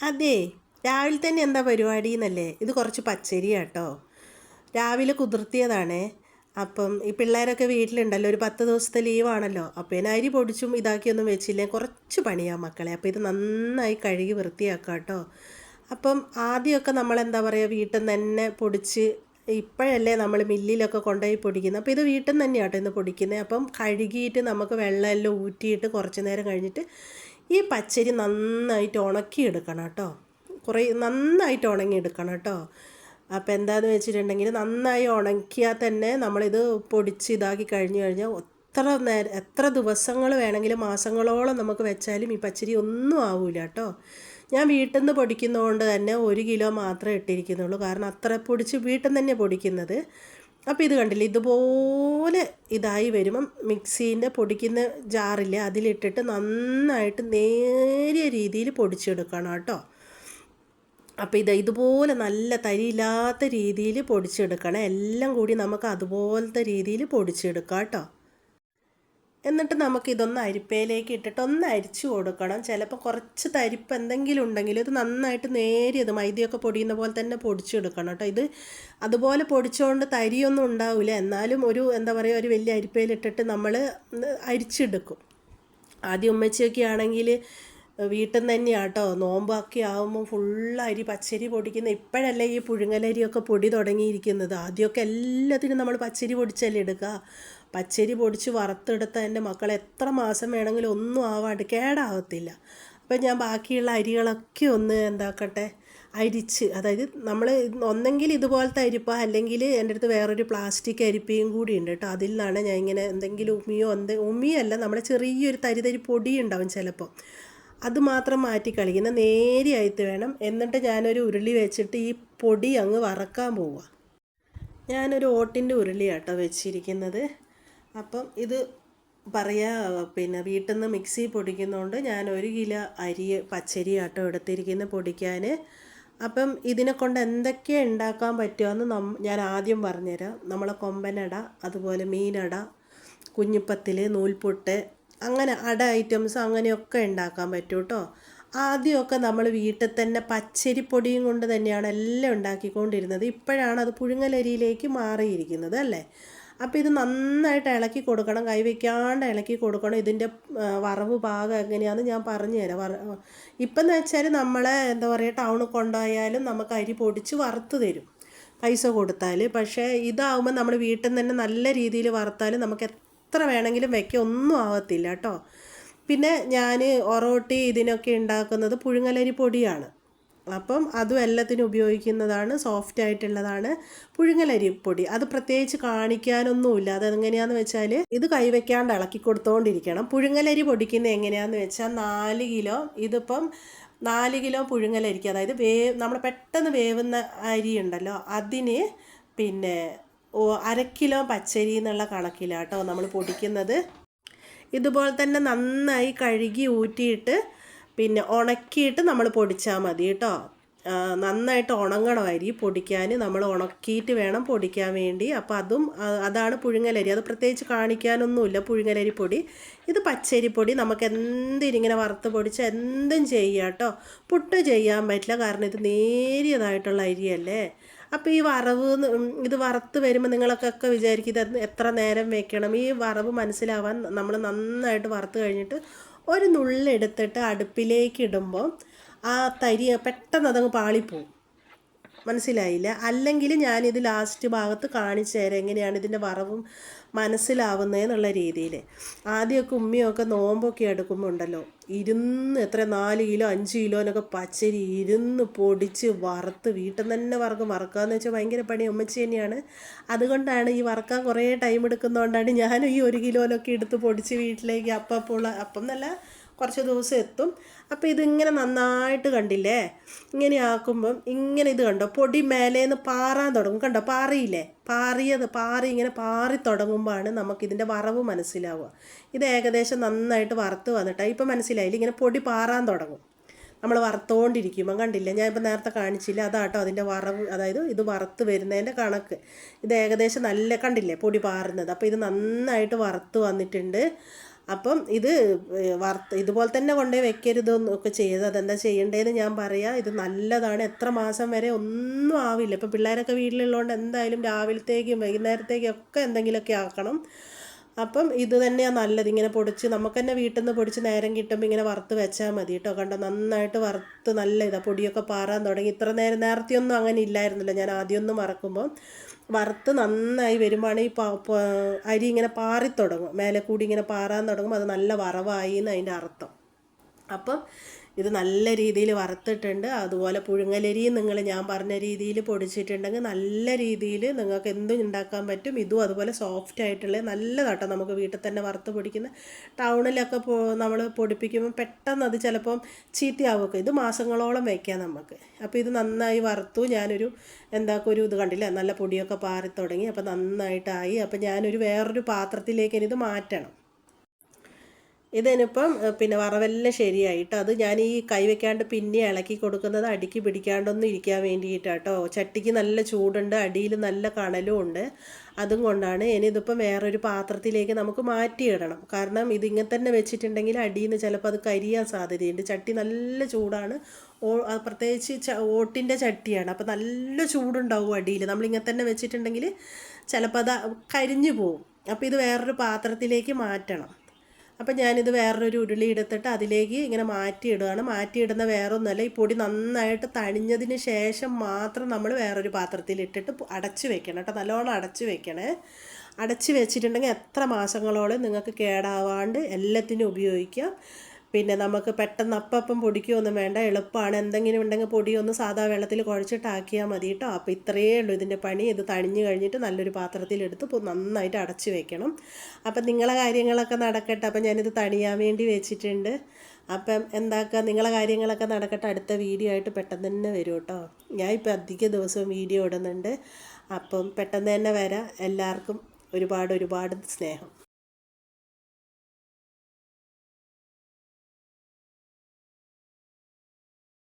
അതെ രാവിലെ തന്നെ എന്താ പരിപാടി എന്നല്ലേ ഇത് കുറച്ച് പച്ചരി കേട്ടോ രാവിലെ കുതിർത്തിയതാണേ. അപ്പം ഈ പിള്ളേരൊക്കെ വീട്ടിലുണ്ടല്ലോ ഒരു പത്ത് ദിവസത്തെ ലീവാണല്ലോ. അപ്പോൾ ഞാൻ അരി പൊടിച്ചും ഇതാക്കിയൊന്നും വെച്ചില്ലേ. കുറച്ച് പണിയാ മക്കളെ. അപ്പോൾ ഇത് നന്നായി കഴുകി വൃത്തിയാക്കാം കേട്ടോ അപ്പം ആദ്യമൊക്കെ നമ്മൾ എന്താ പറയുക വീട്ടിൽ നിന്ന് തന്നെ പൊടിച്ച് ഇപ്പോഴല്ലേ നമ്മൾ മില്ലിലൊക്കെ കൊണ്ടുപോയി പൊടിക്കുന്നത്. അപ്പോൾ ഇത് വീട്ടിൽ നിന്ന് തന്നെയാണ് കേട്ടോ ഇന്ന് പൊടിക്കുന്നത്. അപ്പം കഴുകിയിട്ട് നമുക്ക് വെള്ളമെല്ലാം ഊറ്റിയിട്ട് കുറച്ച് നേരം കഴിഞ്ഞിട്ട് ഈ പച്ചരി നന്നായിട്ട് ഉണക്കിയെടുക്കണം കേട്ടോ. കുറേ നന്നായിട്ട് ഉണങ്ങിയെടുക്കണം കേട്ടോ. അപ്പോൾ എന്താണെന്ന് വെച്ചിട്ടുണ്ടെങ്കിൽ നന്നായി ഉണക്കിയാൽ തന്നെ നമ്മളിത് പൊടിച്ച് ഇതാക്കി കഴിഞ്ഞു കഴിഞ്ഞാൽ എത്ര നേരം എത്ര ദിവസങ്ങൾ വേണമെങ്കിലും മാസങ്ങളോളം നമുക്ക് വെച്ചാലും ഈ പച്ചരി ഒന്നും ആവില്ല കേട്ടോ. ഞാൻ വീട്ടിൽ നിന്ന് പൊടിക്കുന്നതുകൊണ്ട് തന്നെ ഒരു കിലോ മാത്രമേ ഇട്ടിരിക്കുന്നുള്ളൂ. കാരണം അത്ര പൊടിച്ച് വീട്ടിൽ നിന്ന് തന്നെ പൊടിക്കുന്നത്. അപ്പോൾ ഇത് കണ്ടില്ലേ? ഇതുപോലെ ഇതായി വരുമ്പം മിക്സീന്റെ പൊടിക്കുന്ന ജാറില്ലേ അതിലിട്ടിട്ട് നന്നായിട്ട് നേരിയ രീതിയിൽ പൊടിച്ചെടുക്കണം കേട്ടോ. അപ്പോൾ ഇത് ഇതുപോലെ നല്ല തരിയില്ലാത്ത രീതിയിൽ പൊടിച്ചെടുക്കണം. എല്ലാം കൂടി നമുക്ക് അതുപോലത്തെ രീതിയിൽ പൊടിച്ചെടുക്കാം കേട്ടോ. എന്നിട്ട് നമുക്ക് ഇതൊന്ന് അരിപ്പയിലേക്ക് ഇട്ടിട്ട് ഒന്ന് അരിച്ചു കൊടുക്കണം. ചിലപ്പോൾ കുറച്ച് തരിപ്പ് എന്തെങ്കിലും ഉണ്ടെങ്കിൽ ഇത് നന്നായിട്ട് നേരിയത് മൈദയൊക്കെ പൊടിയുന്ന പോലെ തന്നെ പൊടിച്ചെടുക്കണം കേട്ടോ. ഇത് അതുപോലെ പൊടിച്ചുകൊണ്ട് തരിയൊന്നും ഉണ്ടാവില്ല. എന്നാലും ഒരു എന്താ പറയുക ഒരു വലിയ അരിപ്പയിലിട്ടിട്ട് നമ്മൾ അരിച്ചെടുക്കും. ആദ്യം ഉമ്മച്ചിയൊക്കെ ആണെങ്കിൽ വീട്ടിൽ നിന്ന് തന്നെയാണ് കേട്ടോ നോമ്പൊക്കെ ആകുമ്പോൾ ഫുള്ള് അരി പച്ചരി പൊടിക്കുന്ന ഇപ്പോഴല്ലേ ഈ പുഴുങ്ങലരിയൊക്കെ പൊടി തുടങ്ങിയിരിക്കുന്നത്. ആദ്യമൊക്കെ എല്ലാത്തിനും നമ്മൾ പച്ചരി പൊടിച്ചല്ലേ എടുക്കുക. പച്ചരി പൊടിച്ച് വറുത്തെടുത്ത എന്റെ മക്കൾ എത്ര മാസം വേണമെങ്കിലും ഒന്നും ആവാണ്ട് കേടാവത്തില്ല. അപ്പം ഞാൻ ബാക്കിയുള്ള അരികളൊക്കെ ഒന്ന് എന്താക്കട്ടെ? അരിച്ച് അതായത് നമ്മൾ ഒന്നെങ്കിൽ ഇതുപോലത്തെ അരിപ്പ അല്ലെങ്കിൽ എന്റെ അടുത്ത് വേറൊരു പ്ലാസ്റ്റിക് അരിപ്പയും കൂടി ഉണ്ട് കേട്ടോ. അതിൽ നിന്നാണ് ഞാൻ ഇങ്ങനെ എന്തെങ്കിലും ഉമ്മിയോ എന്ത് ഉമ്മിയല്ല നമ്മുടെ ചെറിയൊരു തരിതരി തരി പൊടി ഉണ്ടാവും ചിലപ്പോൾ അത് മാത്രം മാറ്റി കളിക്കുന്ന നേരെയായിട്ട് വേണം. എന്നിട്ട് ഞാനൊരു ഉരുളി വെച്ചിട്ട് ഈ പൊടി അങ്ങ് വറക്കാൻ പോവുക. ഞാനൊരു ഓട്ടിന്റെ ഉരുളിയാട്ടോ വെച്ചിരിക്കുന്നത്. അപ്പം ഇത് പറയാ പിന്നെ വീട്ടിൽ നിന്ന് മിക്സി പൊടിക്കുന്നതുകൊണ്ട് ഞാൻ ഒരു കിലോ അരി പച്ചരി ആട്ടോ എടുത്തിരിക്കുന്ന പൊടിക്കാൻ അപ്പം ഇതിനെ കൊണ്ട് എന്തൊക്കെ ഉണ്ടാക്കാൻ പറ്റുമെന്ന് നം ഞാൻ ആദ്യം പറഞ്ഞുതരാം. നമ്മളെ കൊമ്പനട അതുപോലെ മീനട കുഞ്ഞിപ്പത്തിൽ നൂൽപുട്ട് അങ്ങനെ അട ഐറ്റംസ് അങ്ങനെയൊക്കെ ഉണ്ടാക്കാൻ പറ്റും കേട്ടോ ആദ്യമൊക്കെ നമ്മൾ വീട്ടിൽ തന്നെ പച്ചരിപ്പൊടിയും കൊണ്ട് തന്നെയാണ് എല്ലാം ഉണ്ടാക്കിക്കൊണ്ടിരുന്നത്. ഇപ്പോഴാണ് അത് പുഴുങ്ങലരിയിലേക്ക് മാറിയിരിക്കുന്നത് അല്ലേ? അപ്പോൾ ഇത് നന്നായിട്ട് ഇളക്കി കൊടുക്കണം. കൈവയ്ക്കാണ്ട് ഇളക്കി കൊടുക്കണം. ഇതിന്റെ വറവ് ഭാഗം എങ്ങനെയാണെന്ന് ഞാൻ പറഞ്ഞു തരാം. വറ ഇപ്പം എന്ന് വെച്ചാൽ നമ്മളെ എന്താ പറയുക ടൗണിൽ കൊണ്ടുപോയാലും നമുക്ക് അരി പൊടിച്ച് വറുത്ത് തരും. പൈസ കൊടുത്താൽ. പക്ഷേ ഇതാവുമ്പോൾ നമ്മൾ വീട്ടിൽ നിന്ന് തന്നെ നല്ല രീതിയിൽ വറുത്താൽ നമുക്ക് എത്ര വേണമെങ്കിലും വയ്ക്കുക ഒന്നും ആവത്തില്ല കേട്ടോ. പിന്നെ ഞാൻ ഒറോട്ടി ഇതിനൊക്കെ ഉണ്ടാക്കുന്നത് പുഴുങ്ങലരി പൊടിയാണ്. അപ്പം അതും എല്ലാത്തിനും ഉപയോഗിക്കുന്നതാണ് സോഫ്റ്റ് ആയിട്ടുള്ളതാണ് പുഴുങ്ങലരി പൊടി. അത് പ്രത്യേകിച്ച് കാണിക്കാനൊന്നുമില്ല അതെങ്ങനെയാന്ന് വെച്ചാൽ ഇത് കൈവയ്ക്കാണ്ട് ഇളക്കി കൊടുത്തുകൊണ്ടിരിക്കണം പുഴുങ്ങലരി പൊടിക്കുന്നത് എങ്ങനെയാന്ന് വെച്ചാൽ നാല് കിലോ ഇതിപ്പം നാല് കിലോ പുഴുങ്ങലരിക്ക്. അതായത് വേ നമ്മൾ പെട്ടെന്ന് വേവുന്ന അരി ഉണ്ടല്ലോ അതിന് പിന്നെ അര കിലോ പച്ചരി എന്നുള്ള കണക്കിലാട്ടോ നമ്മൾ പൊടിക്കുന്നത്. ഇതുപോലെ തന്നെ നന്നായി കഴുകി ഊറ്റിയിട്ട് പിന്നെ ഉണക്കിയിട്ട് നമ്മൾ പൊടിച്ചാൽ മതി കേട്ടോ. നന്നായിട്ട് ഉണങ്ങണം അരി പൊടിക്കാൻ. നമ്മൾ ഉണക്കിയിട്ട് വേണം പൊടിക്കാൻ വേണ്ടി. അപ്പോൾ അതും അതാണ് പുഴുങ്ങലരി. അത് പ്രത്യേകിച്ച് കാണിക്കാനൊന്നുമില്ല പുഴുങ്ങലരി പൊടി. ഇത് പച്ചരിപ്പൊടി നമുക്ക് എന്തിനിങ്ങനെ വറുത്ത് പൊടിച്ച് എന്തും ചെയ്യാം കേട്ടോ. പുട്ട് ചെയ്യാൻ പറ്റില്ല. കാരണം ഇത് നേരിയതായിട്ടുള്ള അരിയല്ലേ. അപ്പോൾ ഈ വറവ് ഇത് വറുത്ത് വരുമ്പോൾ നിങ്ങളൊക്കെ വിചാരിക്കും ഇത് എത്ര നേരം വെക്കണം. ഈ വറവ് മനസ്സിലാവാൻ നമ്മൾ നന്നായിട്ട് വറുത്ത് കഴിഞ്ഞിട്ട് ഒരു നുള്ളെടുത്തിട്ട് അടുപ്പിലേക്ക് ഇടുമ്പോൾ ആ തരി പെട്ടെന്ന് അതങ്ങ് പാളിപ്പോവും. മനസ്സിലായില്ല? അല്ലെങ്കിൽ ഞാനിത് ലാസ്റ്റ് ഭാഗത്ത് കാണിച്ചു തരാം എങ്ങനെയാണ് ഇതിന്റെ വറവും മനസ്സിലാവുന്നതെന്നുള്ള രീതിയിൽ ആദ്യമൊക്കെ ഉമ്മിയൊക്കെ നോമ്പൊക്കെ എടുക്കുമ്പോൾ ഉണ്ടല്ലോ ഇരുന്ന് എത്ര നാല് കിലോ അഞ്ച് കിലോനൊക്കെ പച്ചരി ഇരുന്ന് പൊടിച്ച് വറുത്ത് വീട്ടിൽ നിന്ന് തന്നെ വറക്കും. വറക്കാന്ന് വെച്ചാൽ ഭയങ്കര പണി ഉമ്മച്ചി തന്നെയാണ്. അതുകൊണ്ടാണ് ഈ വറക്കാൻ കുറേ ടൈം എടുക്കുന്നതുകൊണ്ടാണ് ഞാനും ഈ ഒരു കിലോനൊക്കെ എടുത്ത് പൊടിച്ച് വീട്ടിലേക്ക് അപ്പം അപ്പോൾ അപ്പം എന്നല്ല കുറച്ച് ദിവസം എത്തും. അപ്പോൾ ഇതിങ്ങനെ നന്നായിട്ട് കണ്ടില്ലേ? ഇങ്ങനെ ആക്കുമ്പം ഇങ്ങനെ ഇത് കണ്ടോ? പൊടി മേലേന്ന് പാറാൻ തുടങ്ങും. കണ്ടോ? പാറിയില്ലേ? പാറിയത് പാറി ഇങ്ങനെ പാറി തുടങ്ങുമ്പോഴാണ് നമുക്കിതിന്റെ വറവ് മനസ്സിലാവുക. ഇത് ഏകദേശം നന്നായിട്ട് വറുത്ത് വന്നിട്ടാണ് ഇപ്പം മനസ്സിലായില്ല? ഇങ്ങനെ പൊടി പാറാൻ തുടങ്ങും. നമ്മൾ വറുത്തോണ്ടിരിക്കുമ്പം കണ്ടില്ല? ഞാൻ ഇപ്പം നേരത്തെ കാണിച്ചില്ല? അതാട്ടോ അതിന്റെ വറവ്. അതായത് ഇത് വറുത്ത് വരുന്നതിന്റെ കണക്ക്. ഇത് ഏകദേശം നല്ല കണ്ടില്ലേ? പൊടി പാറുന്നത്. അപ്പോൾ ഇത് നന്നായിട്ട് വറുത്ത് വന്നിട്ടുണ്ട്. അപ്പം ഇത് വർത്ത ഇതുപോലെ തന്നെ കൊണ്ടേ വെക്കരുത് ഒക്കെ ചെയ്ത് അതെന്താ ചെയ്യേണ്ടതെന്ന് ഞാൻ പറയാം ഇത് നല്ലതാണ്. എത്ര മാസം വരെ ഒന്നും ആവില്ല. ഇപ്പം പിള്ളേരൊക്കെ വീട്ടിലുള്ളതുകൊണ്ട് എന്തായാലും രാവിലത്തേക്കും വൈകുന്നേരത്തേക്കും ഒക്കെ എന്തെങ്കിലുമൊക്കെ ആക്കണം. അപ്പം ഇത് തന്നെയാണ് നല്ലത്. ഇങ്ങനെ പൊടിച്ച് നമുക്ക് തന്നെ വീട്ടിൽ നിന്ന് പൊടിച്ച് നേരം കിട്ടുമ്പോൾ ഇങ്ങനെ വറുത്ത് വെച്ചാൽ മതി കേട്ടോ കണ്ടോ? നന്നായിട്ട് വറുത്ത് നല്ല ഇതാ പൊടിയൊക്കെ പാറാൻ തുടങ്ങി. ഇത്ര നേരം നേരത്തെയൊന്നും അങ്ങനെ ഇല്ലായിരുന്നല്ലോ. ഞാൻ ആദ്യമൊന്നും മറക്കുമ്പോൾ വറുത്ത് നന്നായി വരുമ്പോഴാണ് ഈ അരി ഇങ്ങനെ പാറിത്തുടങ്ങും. മേലെ കൂടി ഇങ്ങനെ പാറാൻ തുടങ്ങും അത് നല്ല വറവായി എന്ന് അതിന്റെ അർത്ഥം. അപ്പം ഇത് നല്ല രീതിയിൽ വറുത്തിട്ടുണ്ട്. അതുപോലെ പുഴുങ്ങലരിയും നിങ്ങൾ ഞാൻ പറഞ്ഞ രീതിയിൽ പൊടിച്ചിട്ടുണ്ടെങ്കിൽ നല്ല രീതിയിൽ നിങ്ങൾക്ക് എന്തും ഉണ്ടാക്കാൻ പറ്റും. ഇതും അതുപോലെ സോഫ്റ്റ് ആയിട്ടുള്ള നല്ല നല്ലതാട്ടോ നമുക്ക് വീട്ടിൽ തന്നെ വറുത്ത് പൊടിക്കുന്ന. ടൗണിലൊക്കെ പോ നമ്മൾ പൊടിപ്പിക്കുമ്പോൾ പെട്ടെന്ന് അത് ചിലപ്പം ചീത്തയാവുമൊക്കെ. ഇത് മാസങ്ങളോളം വയ്ക്കാം നമുക്ക്. അപ്പോൾ ഇത് നന്നായി വറുത്തു. ഞാനൊരു എന്താക്കും ഒരു ഇത് കണ്ടില്ല? നല്ല പൊടിയൊക്കെ പാറി തുടങ്ങി അപ്പോൾ നന്നായിട്ടായി. അപ്പോൾ ഞാനൊരു വേറൊരു പാത്രത്തിലേക്ക് ഇത് മാറ്റണം. ഇതിനിപ്പം പിന്നെ വറവെല്ലാം ശരിയായിട്ട്. അത് ഞാൻ ഈ കൈ വെക്കാണ്ട് പിന്നെ ഇളക്കി കൊടുക്കുന്നത് അടിക്ക് പിടിക്കാണ്ടൊന്നും ഇരിക്കാൻ വേണ്ടിയിട്ടാട്ടോ. ചട്ടിക്ക് നല്ല ചൂടുണ്ട് അടിയിൽ നല്ല കണലും ഉണ്ട്. അതും കൊണ്ടാണ് ഇനി ഇതിപ്പം വേറൊരു പാത്രത്തിലേക്ക് നമുക്ക് മാറ്റിയിടണം. കാരണം ഇതിങ്ങനെ തന്നെ വെച്ചിട്ടുണ്ടെങ്കിൽ അടിയിൽ നിന്ന് ചിലപ്പോൾ അത് കരിയാൻ സാധ്യതയുണ്ട്. ചട്ടി നല്ല ചൂടാണ്. ഓ പ്രത്യേകിച്ച് ച ഓട്ടിന്റെ ചട്ടിയാണ്. അപ്പോൾ നല്ല ചൂടുണ്ടാവും അടിയിൽ. നമ്മളിങ്ങനെ തന്നെ വെച്ചിട്ടുണ്ടെങ്കിൽ ചിലപ്പോൾ അത് കരിഞ്ഞു പോവും. അപ്പോൾ ഇത് വേറൊരു പാത്രത്തിലേക്ക് മാറ്റണം. അപ്പം ഞാനിത് വേറൊരു ഉരുളി എടുത്തിട്ട് അതിലേക്ക് ഇങ്ങനെ മാറ്റിയിടുകയാണ് മാറ്റിയിടുന്ന വേറൊന്നുമല്ല ഈ പൊടി നന്നായിട്ട് തണിഞ്ഞതിന് ശേഷം മാത്രം നമ്മൾ വേറൊരു പാത്രത്തിൽ ഇട്ടിട്ട് അടച്ചു വെക്കണം കേട്ടോ. നല്ലോണം അടച്ച് വെക്കണേ. അടച്ച് വെച്ചിട്ടുണ്ടെങ്കിൽ എത്ര മാസങ്ങളോളം നിങ്ങൾക്ക് കേടാവാണ്ട് എല്ലാത്തിനും ഉപയോഗിക്കാം. പിന്നെ നമുക്ക് പെട്ടെന്ന് അപ്പം പൊടിക്കുകയൊന്നും വേണ്ട എളുപ്പമാണ്. എന്തെങ്കിലും ഉണ്ടെങ്കിൽ പൊടിയൊന്ന് സാധാ വെള്ളത്തിൽ കുഴച്ചിട്ടാക്കിയാൽ മതി കേട്ടോ അപ്പോൾ ഇത്രയേ ഉള്ളൂ ഇതിന്റെ പണി. ഇത് തണിഞ്ഞ് കഴിഞ്ഞിട്ട് നല്ലൊരു പാത്രത്തിലെടുത്ത് നന്നായിട്ട് അടച്ച് വെക്കണം. അപ്പം നിങ്ങളെ കാര്യങ്ങളൊക്കെ നടക്കട്ടെ. അപ്പം ഞാനിത് തണിയാൻ വേണ്ടി വെച്ചിട്ടുണ്ട്. അപ്പം എന്താക്കുക നിങ്ങളെ കാര്യങ്ങളൊക്കെ നടക്കട്ടെ. അടുത്ത വീഡിയോ ആയിട്ട് പെട്ടെന്ന് തന്നെ വരും കേട്ടോ ഞാൻ ഇപ്പോൾ അധിക ദിവസവും വീഡിയോ ഇടുന്നുണ്ട്. അപ്പം പെട്ടെന്ന് തന്നെ വരാം. എല്ലാവർക്കും ഒരുപാട് ഒരുപാട് സ്നേഹം.